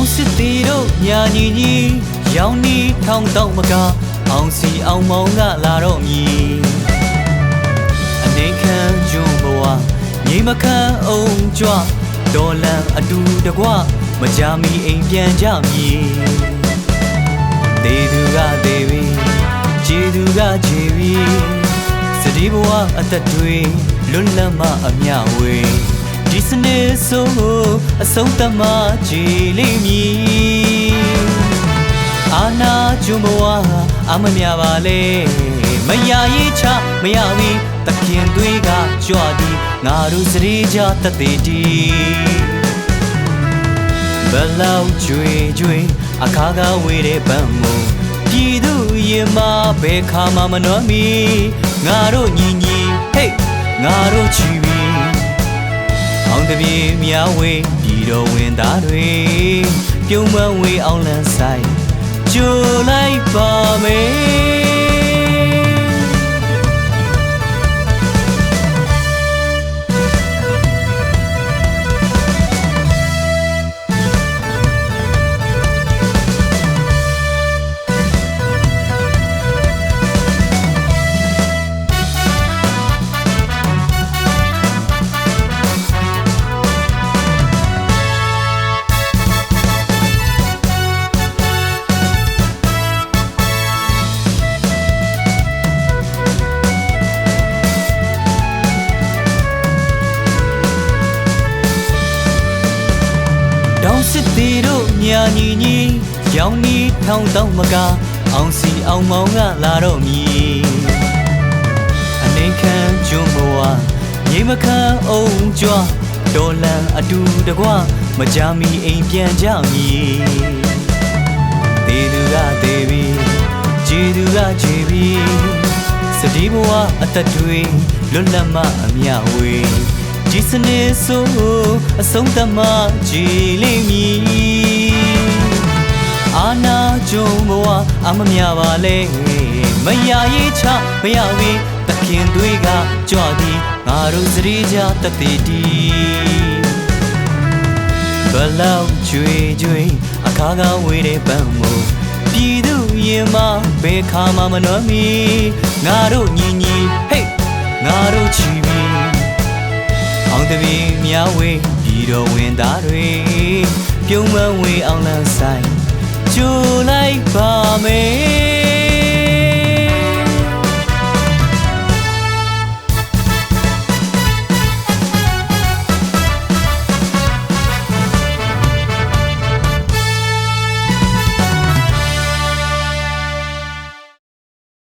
တောင်စစ်တီတို့ညာညီညီရောင်နီထောင်းတော့မကအောင်စီအောင်မောင်ကလာတော့မြည်အနေခံကျွန်းဘဝညီမခံအောင်ကြွဒေါ်လန်အတူတကွမကြမီအိမ်ပြန်ကြမည်တေသူကတေပြီခြေသူကခြေပြီစတိဘဝအသက်တွေလွတ်လပ်မှအမျှဝေ ဒီစနေဆိုအဆုံးသတ်မှကြည်လိမ့်မည်အာနာကျွန်းဘဝအမမြပါလေမရရေးချမရပြီတခင်တွေကကြွသည်ငါတို့စရေကြတသက်တည်ဘလောက်ကြွေကြွေအခါကဝေးတဲ့ဗတ်မုံပြည်သူရင်မဘယ်ခါမှမနှောမီငါတို့ညီညီဟေးငါတို့ချီပြီအောင် တပြေမြဝေးပြည်တော်ဝင်သားတွေပြုံးမဝေးအောင်လန်းဆိုင်ကြိုလိုက်ပါမယ် တောင်စစ်တီတို့ညာညီညီရောင်နီထောင်းတော့မကအောင်စီအောင်မောင်ကလာတော့မြည်အနေခံကျွန်းဘဝညီမခံအောင်ကြွဒေါ်လန်အတူတကွမကြမီအိမ်ပြန်ကြမည်တေသူကတေပြီခြေသူကခြေပြီစတိဘဝအသက်တွေလွတ်လပ်မှအမျှဝေ ဒီစနေဆိုအဆုံးသတ်မှကြည်လိမ့်မည်အာနာကြုံဘဝအမမြပါလေမရရေးချမရပြီတခင်တွေကကြွသည်ငါတို့စရီကြတသက်တည်ဘလောက်ကြွေကြွေအခါကဝေးတဲ့ပန်းမို့ပြည်သူရင်မဘယ်ခါမှမနှောမီငါတို့ညီညီဟေးငါတို့ချီပြီအောင် တပီမြဝေးပြည်တော်ဝင်သားတွေပြုံးမဝေးအောင်လန်းဆိုင်ကြိုလိုက်ပါမယ်